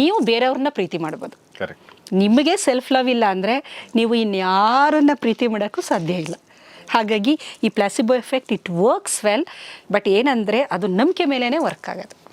ನೀವು ಬೇರೆಯವ್ರನ್ನ ಪ್ರೀತಿ ಮಾಡ್ಬೋದು. ಕರೆಕ್ಟ್ ನಿಮಗೆ ಸೆಲ್ಫ್ ಲವ್ ಇಲ್ಲ ಅಂದರೆ ನೀವು ಇನ್ಯಾರನ್ನ ಪ್ರೀತಿ ಮಾಡೋಕ್ಕೂ ಸಾಧ್ಯ ಇಲ್ಲ. ಹಾಗಾಗಿ ಈ placebo effect it works well but ಏನಂದರೆ ಅದು ನಂಬಿಕೆ ಮೇಲೇ ವರ್ಕ್ ಆಗೋದು.